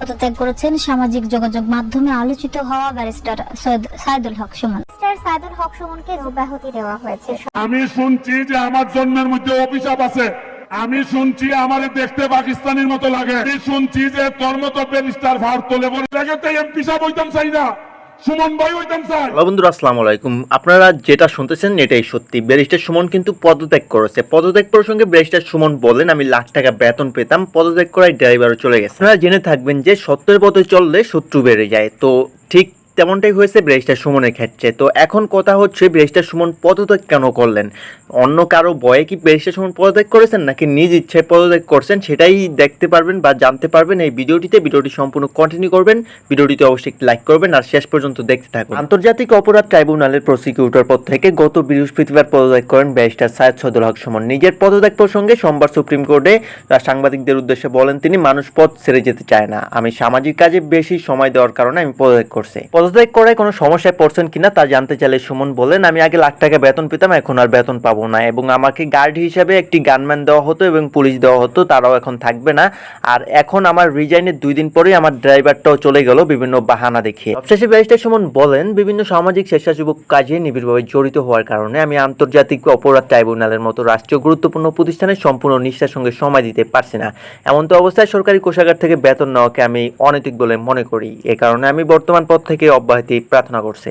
পদত্যাগ করেছেন সামাজিক যোগাযোগ মাধ্যমে আলোচিত হওয়া ব্যারিস্টার সৈয়দ সাইদুল হক সুমন। সাইদুল হক সুমনকে অব্যাহতি দেওয়া হয়েছে। আমি শুনছি যে আমার জন্মের মধ্যে অভিশাপ আছে। আমি শুনছি আমার দেখতে পাকিস্তানের মতো লাগে। আমি শুনছি যে তোর মতো ব্যারিস্টার ভার তোলে। বলে দেখে এমপি সাহেব হইতাম চাই না। বন্ধুরা, আসসালামু আলাইকুম। আপনারা যেটা শুনতেছেন এটাই সত্যি। ব্যারিস্টার সুমন কিন্তু পদত্যাগ করেছে। পদত্যাগ প্রসঙ্গে ব্যারিস্টার সুমন বলেন, আমি লাখ টাকা বেতন পেতাম, পদত্যাগ করায় ড্রাইভারও চলে গেছে। আপনারা জেনে থাকবেন যে সত্যের পথে চললে শত্রু বেড়ে যায়। তো ঠিক তেমনটাই হয়েছে ব্যারিস্টার সুমনের ক্ষেত্রে। তো এখন কথা হচ্ছে ব্যারিস্টার সুমন পদত্যাগ কেন করলেন? অন্য কারও বয়ে কি ব্যারিস্টার সুমন পদত্যাগ করেছেন নাকি নিজ ইচ্ছায় পদত্যাগ করছেন সেটাই দেখতে পারবেন বা জানতে পারবেন এই ভিডিওটিতে। ভিডিওটি সম্পূর্ণ কন্টিনিউ করবেন ভিডিওটিতে অবশ্যই একটি লাইক করবেন আর শেষ পর্যন্ত দেখতে থাকুন। আন্তর্জাতিক অপরাধ ট্রাইব্যুনালের প্রসিকিউটর পদ থেকে গত বৃহস্পতিবার পদত্যাগ করেন ব্যারিস্টার সায়েদ সদুল হক সুমন। নিজের পদত্যাগ প্রসঙ্গে সোমবার সুপ্রিম কোর্টে সাংবাদিকদের উদ্দেশ্যে বলেন তিনি মানুষ পদ ছেড়ে যেতে চায় না। আমি সামাজিক কাজে বেশি সময় দেওয়ার কারণে আমি পদত্যাগ করছি। পদত্যাগ করায় কোনো সমস্যায় পড়ছেন কিনা তা জানতে চাইলে সুমন বলেন আমি আগে লাখ টাকা বেতন পেতাম, এখন আর বেতন পাবো না। এবং আমাকে গার্ড হিসেবে একটি গানম্যান দেওয়া হতো এবং পুলিশ দেওয়া হতো, তারাও এখন থাকবে না। আর এখন আমার রিজাইনের দুই দিন পরেই আমার ড্রাইভারটাও চলে গেল বিভিন্ন বাহানা দেখিয়ে। সবশেষে ব্যারিস্টার সুমন বলেন, বিভিন্ন সামাজিক স্বেচ্ছাসেবক কাজে নিবিড়ভাবে জড়িত হওয়ার কারণে আমি আন্তর্জাতিক অপরাধ ট্রাইব্যুনালের মতো রাষ্ট্রীয় গুরুত্বপূর্ণ প্রতিষ্ঠানে সম্পূর্ণ নিষ্ঠার সঙ্গে সময় দিতে পারছি না। এমন তো অবস্থায় সরকারি কোষাগার থেকে বেতন নেওয়াকে আমি অনৈতিক বলে মনে করি। এ কারণে আমি বর্তমান পদ থেকে অব্যাহতি প্রার্থনা করছি।